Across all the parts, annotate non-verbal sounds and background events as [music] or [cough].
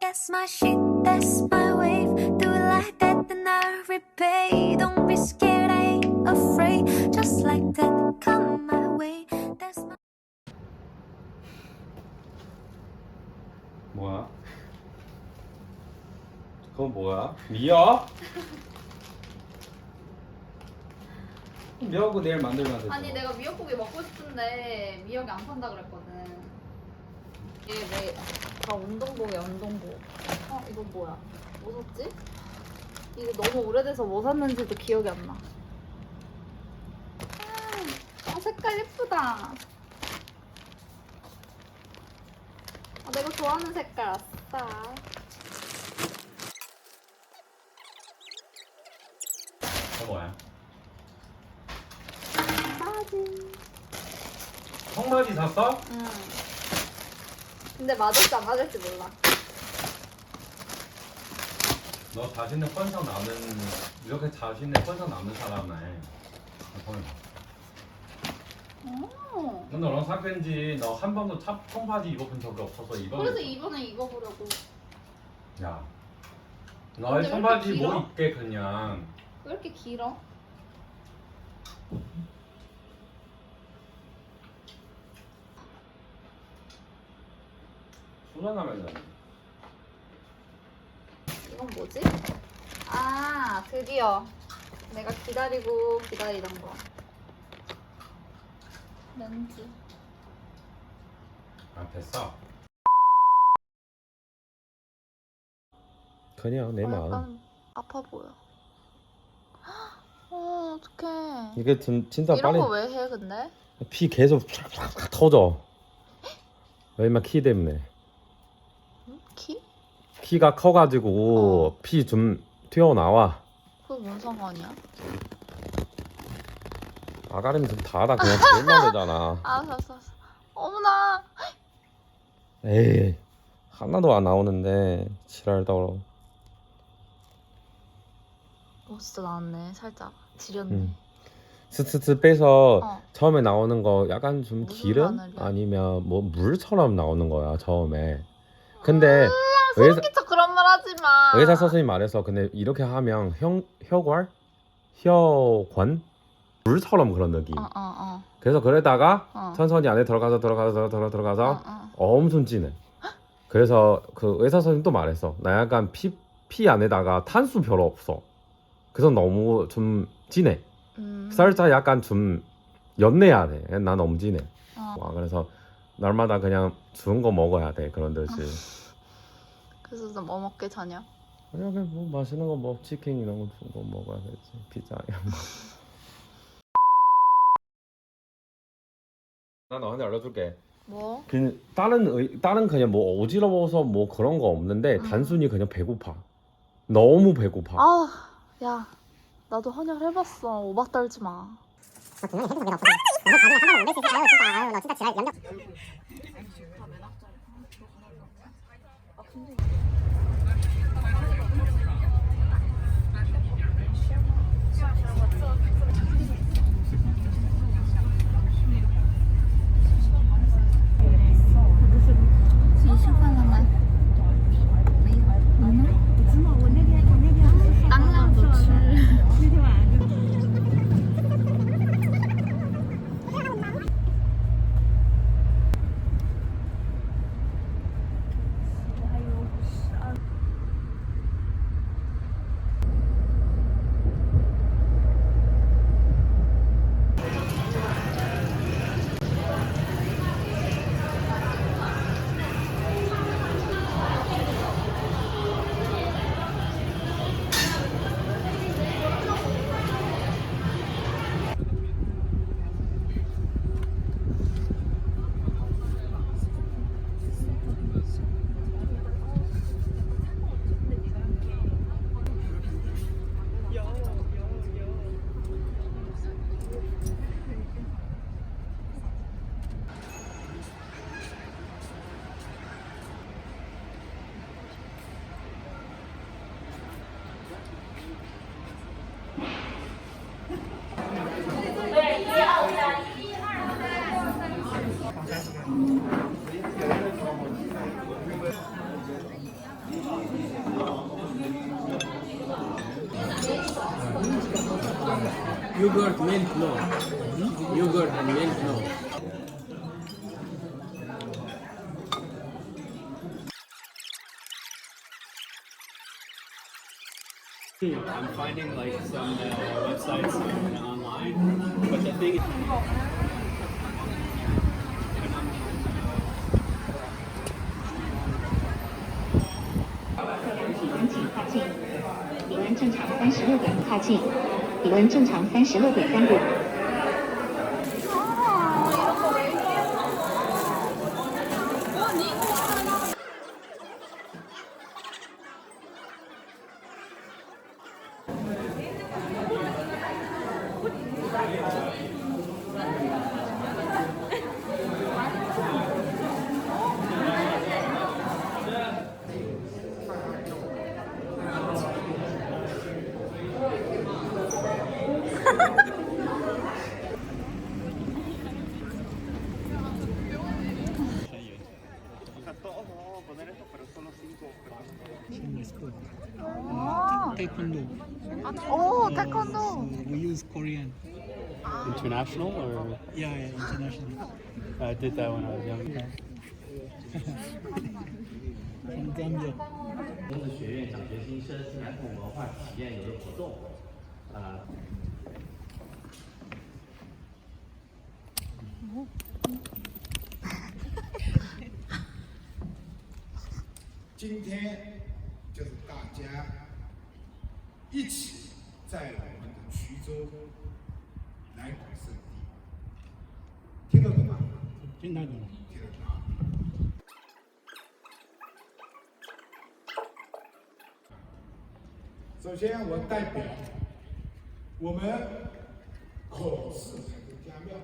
that's my shit, that's my wave. Do it like that, then I repay. Don't be scared, I ain't afraid. Just like that, come my way. That's my. 뭐야? 그건 뭐야? 미역? 미역은 내일 만들면 되죠. 아니 내가 미역국이 먹고 싶은데 미역이 안 판다 그랬거든. 이게 왜다 운동복이야 운동복. 어 이거 뭐야? 뭐 샀지? 이게 너무 오래돼서 뭐 샀는지도 기억이 안 나. 아, 아, 색깔 예쁘다. 아, 내가 좋아하는 색깔 아싸. 저 뭐야? 바지. 청바지 샀어? 응. 근데 맞을지 안 맞을지 몰라. 너 자신의 펀상 남는 이렇게 자신의 펀상 남는 사람네. 잠깐만. 오. 근데 너랑 사귄 지 너 한 번도 차, 청바지 입어본 적이 없어서 이번. 그래서 이번에 입어보려고. 야. 근데 너의 왜 청바지 뭐 길어? 입게 그냥. 왜 이렇게 길어? 돼. 이건 뭐지? 아, 드디어 내가 기다리고 기다리던 거. 렌즈. 아 됐어. 그냥 내 마음. 약간 아파 보여. 어, 어떡해. 이게 좀 진짜 이런 빨리 거 왜 해, 근데? 피 계속 팍팍 터져. 왜냐면 키 때문에. 키? 키가 커가지고 피 좀 튀어나와. 그거 뭔 상관이야? 아가리는 좀 닫아 그냥 돌면 되잖아. [laughs] 알았어, 알았어, 알았어. 어머나. 에이 하나도 안 나오는데 지랄 떨어. 어, 진짜 나왔네. 살짝 지렸네. 응. 스트스 빼서 어. 처음에 나오는 거 약간 좀 무슨 기름 마늘이야? 아니면 뭐 물처럼 나오는 거야 처음에. 근데 의사, 진짜 그런 말 하지 마. 의사 선생님 말해서 근데 이렇게 하면 형 혈관 혈관 물처럼 그런 느낌. 어, 어, 어. 그래서 그러다가 어. 천천히 안에 들어가서 들어가서 들어가 들어가 들어가서 어, 어. 엄청 진해. 그래서 그 의사 선생님 또 말했어. 나 약간 피, 피 안에다가 탄수 별로 없어. 그래서 너무 좀 진해. 음. 살짝 약간 좀 연내야 돼. 난 너무 진해. 어. 와, 그래서 날마다 그냥 좋은 거 먹어야 돼. 그런 듯이. 그래서 너 뭐 먹게 저녁? 여기 뭐 맛있는 거뭐 치킨 이런 거 좋은 거 먹어야 되지. 피자 이런 거. [laughs] 나 너한테 알려줄게. 뭐? 그 다른 의, 다른 그냥 뭐 어지러워서 뭐 그런 거 없는데 음. 단순히 그냥 배고파. 너무 배고파. 아, 야, 나도 헌혈 해봤어. 오박 떨지 마. 분명히 핸드폰 내가 없어. 나 진짜 지랄 연결. I'm finding like some uh, websites uh, online, but the thing is. 体温请靠近，体温正常三十六点靠近，体温正常三十六点三度。Oh, taekwondo. We use Korean. International or? Yeah, yeah, international. I did that when I was young. Yeah. from 一起在我们的衢州来广圣地，听得懂吗？听得懂。听得懂啊。首先，我代表我们孔氏财神家庙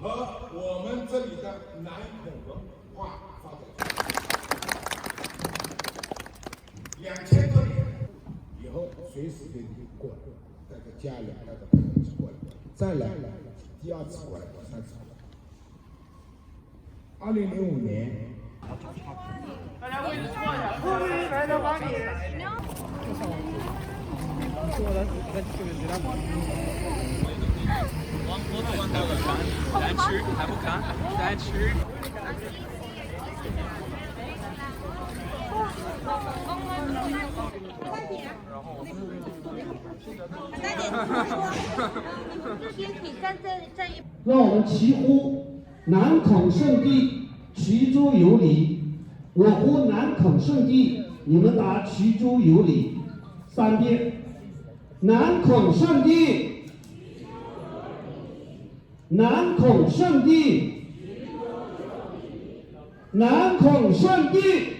和我们这里的南孔文化，两千多随时给你过来，带着家人，带着朋友过来，再来，第二次过来，第三次。二零零五年。再来，我给你下，二零零到八年。来吃，还不吃？来吃。让我们齐呼南孔圣地衢州有礼，我呼南孔圣地，你们答衢州有礼，三遍。南孔圣地，南孔圣地，南孔圣地。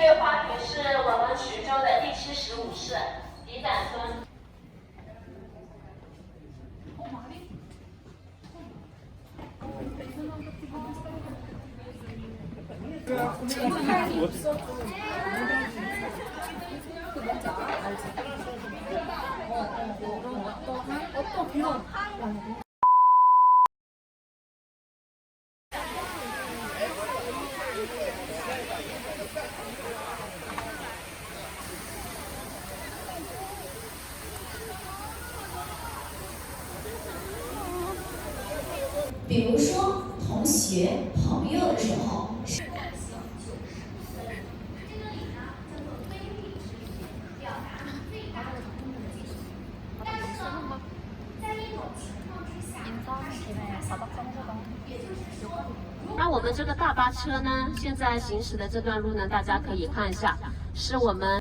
对华亭是我们徐州的第七十五世李展孙。比如说同学、朋友的时候，那我们这个大巴车呢，现在行驶的这段路呢，大家可以看一下，是我们，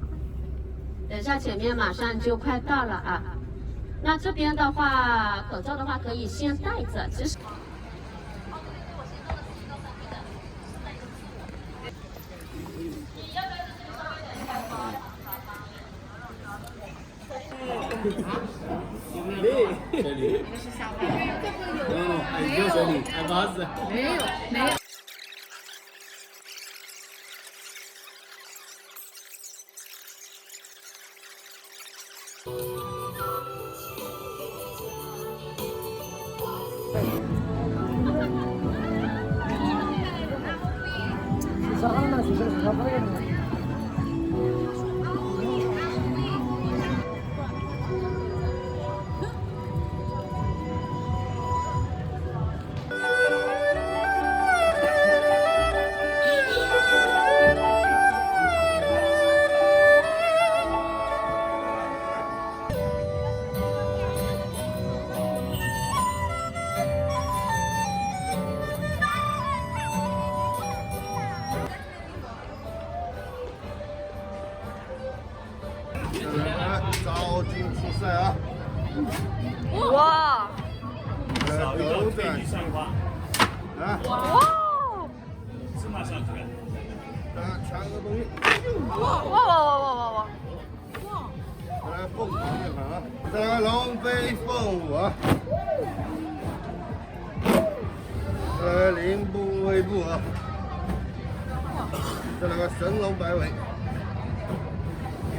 等一下前面马上就快到了啊。那这边的话，口罩的话可以先戴着，其实。这里，哎，不好意思，没有，没有。Sağ olun, teşekkür ederim. 哇呃，斗转啊！哇啊，抢个东西，哇哇哇哇哇哇！再来凤凰就好啊！再来个龙飞凤舞啊！再来个凌步微步啊！再来个神龙摆尾，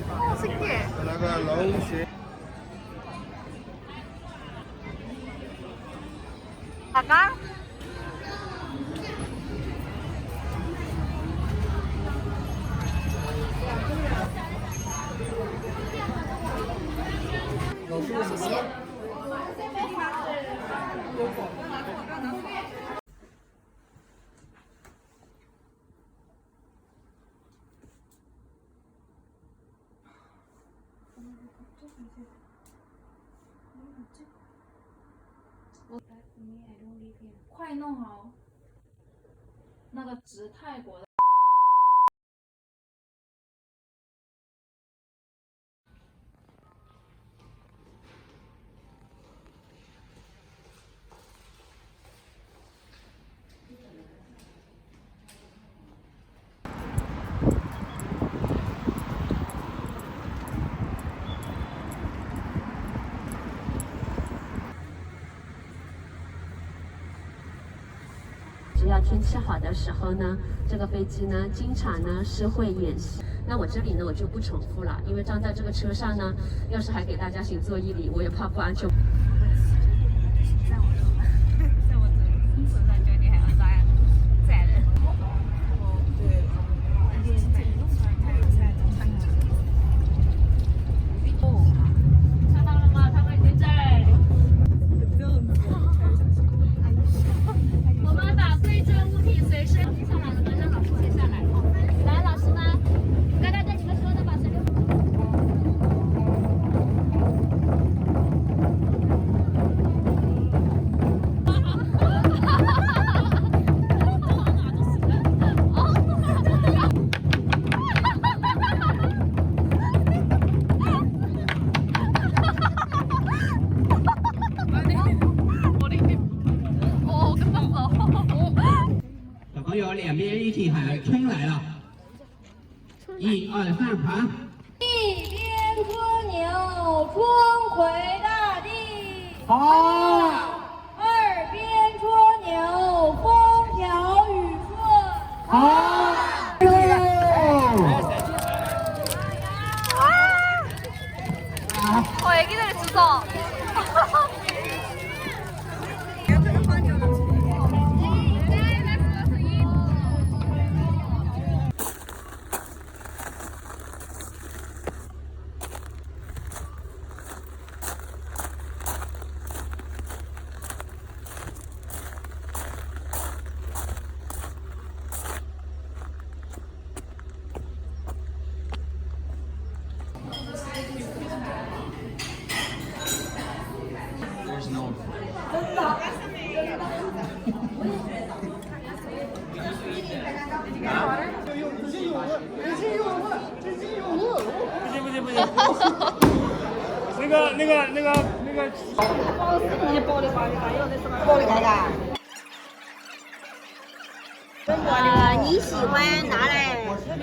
好新奇。再来个龙 먹다가 아, 뭐지? 快弄好那个直泰国的。要天气好的时候呢，这个飞机呢，经常呢是会演习。那我这里呢，我就不重复了，因为站在这个车上呢，要是还给大家行作一礼，我也怕不安全。Oh!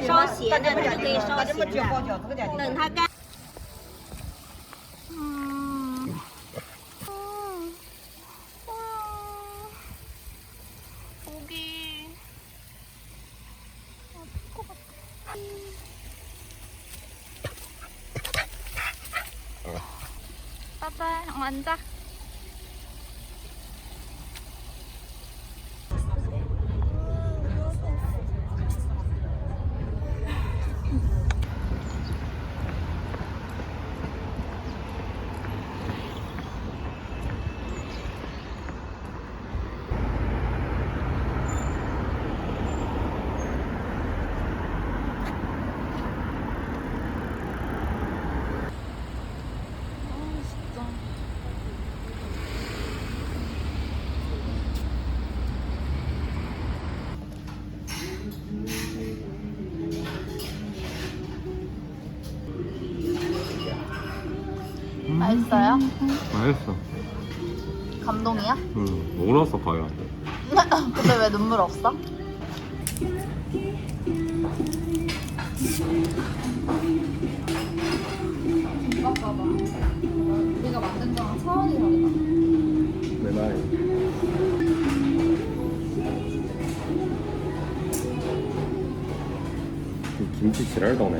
烧咸的，它就可以烧咸的。等它干。 맛있어요? 맛있어. 감동이야? 응, 울었어 거의. [laughs] 근데 왜 눈물 없어? 이거 봐봐 우리가 만든 거랑 차원이 다르다 내 나이. 김치 지랄 더네.